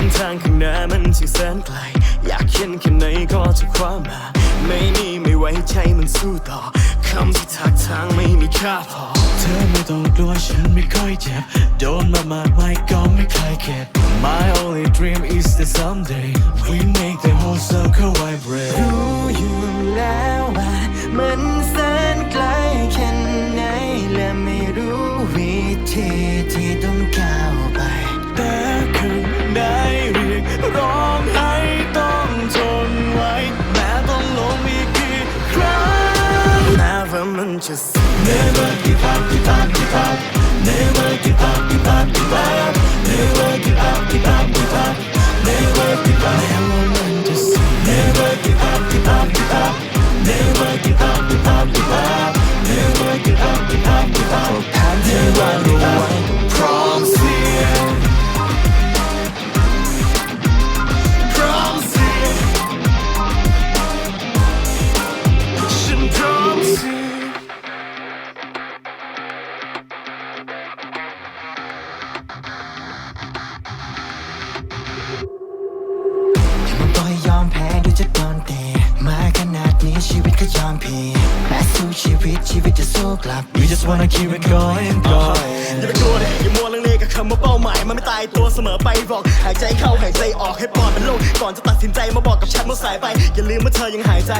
นทางข้างหน้ามันช่างแสนไกล อยากเขียนแค่ไหนก็จะคว้ามา ไม่มีไม่ไว้ใจมันสู้ต่อคำที่ทักทางไม่มีค่าพอ เธอไม่ต้องกลัวฉันไม่ค่อยเจ็บ โดนมามากมายก็ไม่เคยเข็ด My only dream is that someday we make the whole circle vibrate รู้อยู่แล้วว่ามันแสนไกลแค่ไหนและไม่รู้วิธีที่ต้องก้าวไปแต่ ข้างในเรียกร้องให้ต้องทนไว้ แม้ต้องลงอีกกี่ครั้งแม้ว่ามันจะเสีย Never give up give up give up Never give up give up give up กลับ We just wanna keep it going going อย่าไปกลัวเลยอย่ามัวลังเลกับคำว่าเป้าหมาย มันไม่ตายตัวเสมอไปบอก หายใจเข้าหายใจออกให้ปอดมันโล่งก่อนจะตัดสินใจมาบอกกับฉันว่าสายไป อย่าลืมว่าเธอยังหายใจ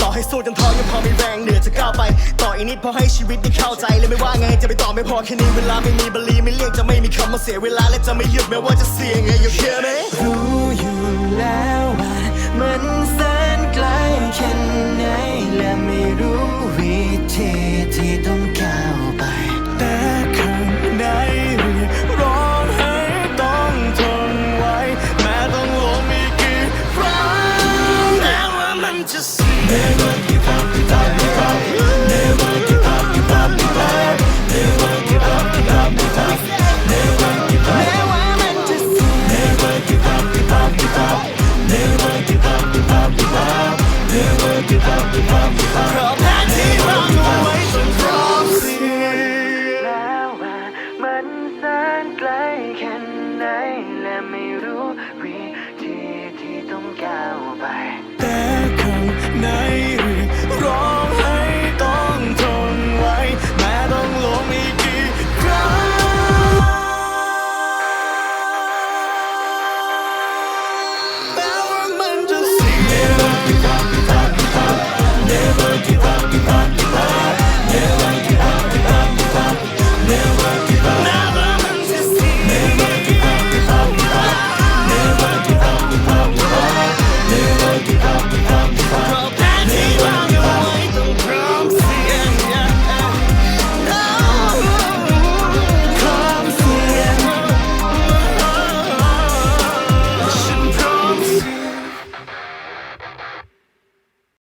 ต่อให้สู้จนท้อยังพอมีแรงเหนือจะก้าวไป ต่ออีกนิดพอให้ชีวิตได้เข้าใจเลยไม่ว่าไงจะไปต่อไม่พอแค่นี้เวลาไม่มีบลีไม่เลี่ยงจะไม่มีคำว่าเสียเวลาและจะไม่หยุดแม้ว่าจะเสี่ยงไง you hear me รู้อยู่แล้วว่ามัน วิธีที่ต้องก้าวไป แต่ข้างในร้องให้ต้องทนไว้ แม้ต้องล้มีกกี่ครั้งแม้ว่ามันจะเสีย ไหนและไม่รู้วิธีที่ต้องก้าวไป